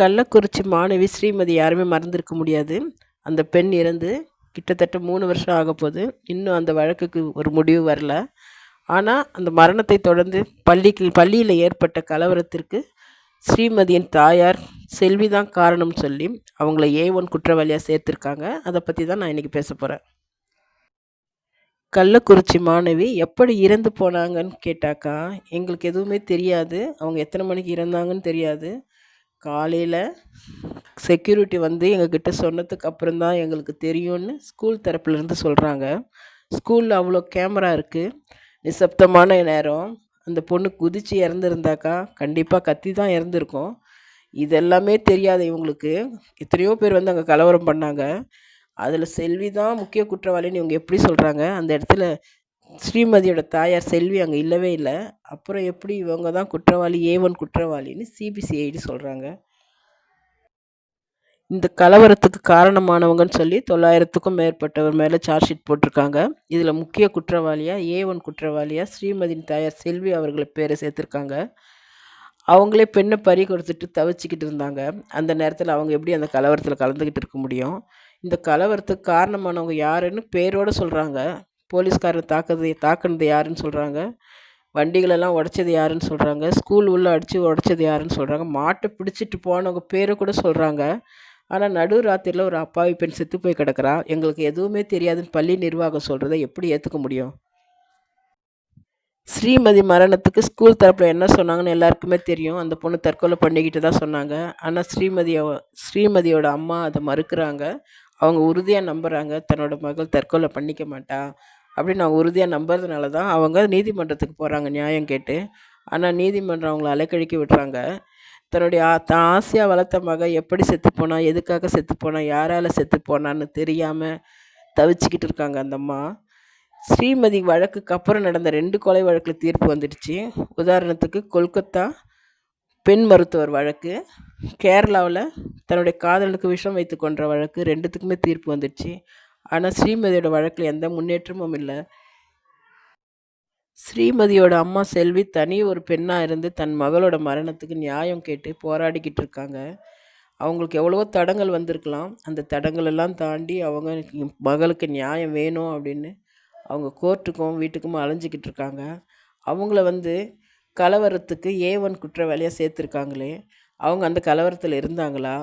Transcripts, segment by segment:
கள்ளக்குறிச்சி மாணவி ஸ்ரீமதி யாருமே மறந்திருக்க முடியாது. அந்த பெண் இறந்து கிட்டத்தட்ட மூணு வருஷம் ஆக போகுது இன்னும் அந்த வழக்குக்கு ஒரு முடிவு வரல. ஆனால் அந்த மரணத்தை தொடர்ந்து பள்ளிக்கு பள்ளியில் ஏற்பட்ட கலவரத்திற்கு ஸ்ரீமதியின் தாயார் செல்வி தான் காரணம் சொல்லி அவங்கள ஏ ஒன் குற்றவாளியாக சேர்த்துருக்காங்க. அதை பற்றி தான் நான் இன்றைக்கி பேச போகிறேன் கள்ளக்குறிச்சி மாணவி எப்படி இறந்து போனாங்கன்னு கேட்டாக்கா எங்களுக்கு எதுவுமே தெரியாது. அவங்க எத்தனை மணிக்கு இறந்தாங்கன்னு தெரியாது. காலையில் செக்யூரிட்டி வந்து எங்கக்கிட்ட சொன்னதுக்கு அப்புறம் தான் எங்களுக்கு தெரியும்னு ஸ்கூல் தரப்புலேருந்து சொல்கிறாங்க ஸ்கூலில் அவ்வளோ கேமரா இருக்குது நிசப்தமான நேரம். அந்த பொண்ணு குதித்து இறந்துருந்தாக்கா கண்டிப்பாக கத்தி தான் இறந்துருக்கும். இதெல்லாமே தெரியாது இவங்களுக்கு. எத்தனையோ பேர் வந்து அங்கே கலவரம் பண்ணாங்க. அதில் செல்வி தான் முக்கிய குற்றவாளின்னு இவங்க எப்படி சொல்கிறாங்க அந்த இடத்துல ஸ்ரீமதியோட தாயார் செல்வி அங்கே இல்லவே இல்லை. அப்புறம் எப்படி இவங்க தான் குற்றவாளி ஏ ஒன் குற்றவாளின்னு சிபிசிஐடி சொல்கிறாங்க இந்த கலவரத்துக்கு காரணமானவங்கன்னு சொல்லி தொள்ளாயிரத்துக்கும் மேற்பட்டவர் மேலே சார்ஜ் ஷீட் போட்டிருக்காங்க. இதில் முக்கிய குற்றவாளியாக ஏ ஒன் குற்றவாளியாக ஸ்ரீமதியின் தாயார் செல்வி அவர்களை பேரை சேர்த்துருக்காங்க. அவங்களே பெண்ணை பறி கொடுத்துட்டு தவிச்சிக்கிட்டு இருந்தாங்க. அந்த நேரத்தில் அவங்க எப்படி அந்த கலவரத்தில் கலந்துக்கிட்டு இருக்க முடியும்? இந்த கலவரத்துக்கு காரணமானவங்க யாருன்னு பேரோடு சொல்கிறாங்க போலீஸ்காரன் தாக்குது தாக்குனது யாருன்னு சொல்கிறாங்க வண்டிகளெல்லாம் உடச்சது யாருன்னு சொல்கிறாங்க ஸ்கூல் உள்ளே அடித்து உடச்சது யாருன்னு சொல்கிறாங்க மாட்டை பிடிச்சிட்டு போனவங்க பேரை கூட சொல்கிறாங்க ஆனால் நடு ராத்திரியில் ஒரு அப்பாவி பெண் செத்து போய் கிடக்கிறா. எங்களுக்கு எதுவுமே தெரியாதுன்னு பள்ளி நிர்வாகம் சொல்கிறத எப்படி ஏற்றுக்க முடியும்? ஸ்ரீமதி மரணத்துக்கு ஸ்கூல் தரப்பில் என்ன சொன்னாங்கன்னு எல்லாருக்குமே தெரியும். அந்த பொண்ணு தற்கொலை பண்ணிக்கிட்டு தான் சொன்னாங்க. ஆனால் ஸ்ரீமதியோ ஸ்ரீமதியோட அம்மா அதை மறுக்கிறாங்க. அவங்க உறுதியாக நம்புகிறாங்க தன்னோட மகள் தற்கொலை பண்ணிக்க மாட்டா. அப்படின்னு நான் உறுதியாக நம்புறதுனால தான் அவங்க நீதிமன்றத்துக்கு போகிறாங்க நியாயம் கேட்டு. ஆனால் நீதிமன்றம் அவங்கள அலைக்கழிக்க விடுறாங்க தன்னுடைய தான் ஆசையாக வளர்த்த மக எப்படி செத்து போனால் எதுக்காக செத்து போனால் யாரால் செத்து போனான்னு தெரியாமல் தவிச்சிக்கிட்டு இருக்காங்க அந்த அம்மா. ஸ்ரீமதி வழக்குக்கு அப்புறம் நடந்த ரெண்டு கொலை வழக்கில் தீர்ப்பு வந்துடுச்சு. உதாரணத்துக்கு கொல்கத்தா பெண் மருத்துவர் வழக்கு கேரளாவில் தன்னுடைய காதலுக்கு விஷம் வைத்து கொன்ற வழக்கு ரெண்டுத்துக்குமே தீர்ப்பு வந்துடுச்சு. ஆனால் ஸ்ரீமதியோட வழக்கில் எந்த முன்னேற்றமும் இல்லை. ஸ்ரீமதியோட அம்மா செல்வி தனி ஒரு பெண்ணாக இருந்து தன் மகளோட மரணத்துக்கு நியாயம் கேட்டு போராடிக்கிட்டு இருக்காங்க. அவங்களுக்கு எவ்வளவோ தடங்கள் வந்திருக்கலாம். அந்த தடங்கள் எல்லாம் தாண்டி அவங்க மகளுக்கு நியாயம் வேணும் அப்படின்னு அவங்க கோர்ட்டுக்கும் வீட்டுக்கும் அலைஞ்சிக்கிட்டு இருக்காங்க. அவங்கள வந்து கலவரத்துக்கு ஏ ஒன் குற்றவாளியாக சேர்த்துருக்காங்களே. அவங்க அந்த கலவரத்தில் இருந்தாங்களா?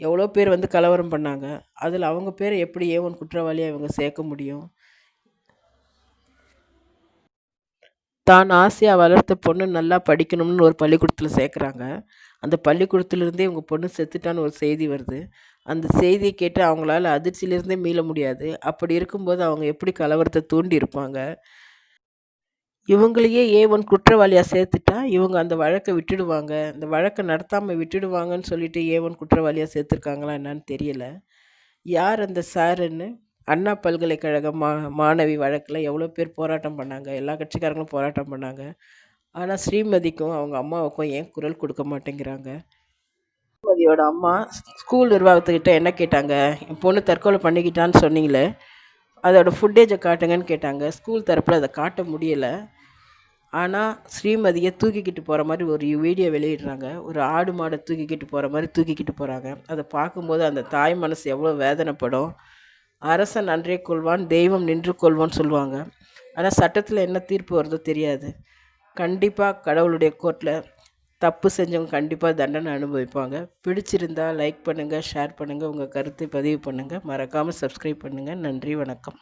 எவ்வளோ பேர் வந்து கலவரம் பண்ணாங்க அதில் அவங்க பேரை எப்படி ஏ ஒன் குற்றவாளியாக இவங்க சேர்க்க முடியும்? தான் ஆசையாக வளர்த்த பொண்ணு நல்லா படிக்கணும்னு ஒரு பள்ளிக்கூடத்தில் சேர்க்குறாங்க. அந்த பள்ளிக்கூடத்துலேருந்தே இவங்க பொண்ணு செத்துட்டான்னு ஒரு செய்தி வருது. அந்த செய்தியை கேட்டு அவங்களால அதிர்ச்சியிலேருந்தே மீள முடியாது. அப்படி இருக்கும்போது அவங்க எப்படி கலவரத்தை தூண்டி இருப்பாங்க? இவங்களையே ஏ ஒன் குற்றவாளியாக சேர்த்துட்டா இவங்க அந்த வழக்கை விட்டுடுவாங்க. இந்த வழக்கை நடத்தாமல் விட்டுடுவாங்கன்னு சொல்லிட்டு ஏ ஒன் குற்றவாளியாக சேர்த்துருக்காங்களா என்னன்னு தெரியல. யார் அந்த சாருன்னு? அண்ணா பல்கலைக்கழக மா மாணவி வழக்கில் எவ்வளோ பேர் போராட்டம் பண்ணாங்க? எல்லா கட்சிக்காரங்களும் போராட்டம் பண்ணாங்க. ஆனால் ஸ்ரீமதிக்கும் அவங்க அம்மாவுக்கும் ஏன் குரல் கொடுக்க மாட்டேங்கிறாங்க? ஸ்ரீமதியோட அம்மா ஸ்கூல் நிர்வாகத்துக்கிட்ட என்ன கேட்டாங்க? என் பொண்ணு தற்கொலை பண்ணிக்கிட்டான்னு சொன்னீங்களே அதோட ஃபுட்டேஜை காட்டுங்கன்னு கேட்டாங்க. ஸ்கூல் தரப்பில் அதை காட்ட முடியலை. ஆனால் ஸ்ரீமதியை தூக்கிக்கிட்டு போகிற மாதிரி ஒரு வீடியோ வெளியிடுறாங்க. ஒரு ஆடு மாடை தூக்கிக்கிட்டு போகிற மாதிரி தூக்கிக்கிட்டு போகிறாங்க அதை பார்க்கும்போது அந்த தாய் மனசு எவ்வளோ வேதனைப்படும். அரசன் அன்றே கொள்வான் தெய்வம் நின்று கொள்வான்னு சொல்லுவாங்க. ஆனால் சட்டத்தில் என்ன தீர்ப்பு வருதோ தெரியாது. கண்டிப்பாக கடவுளுடைய கோர்ட்டில் தப்பு செஞ்சவங்க கண்டிப்பாக தண்டனை அனுபவிப்பாங்க. பிடிச்சிருந்தா லைக் பண்ணுங்கள் ஷேர் பண்ணுங்கள் உங்கள் கருத்தை பதிவு பண்ணுங்கள் மறக்காமல் சப்ஸ்கிரைப் பண்ணுங்கள் நன்றி வணக்கம்.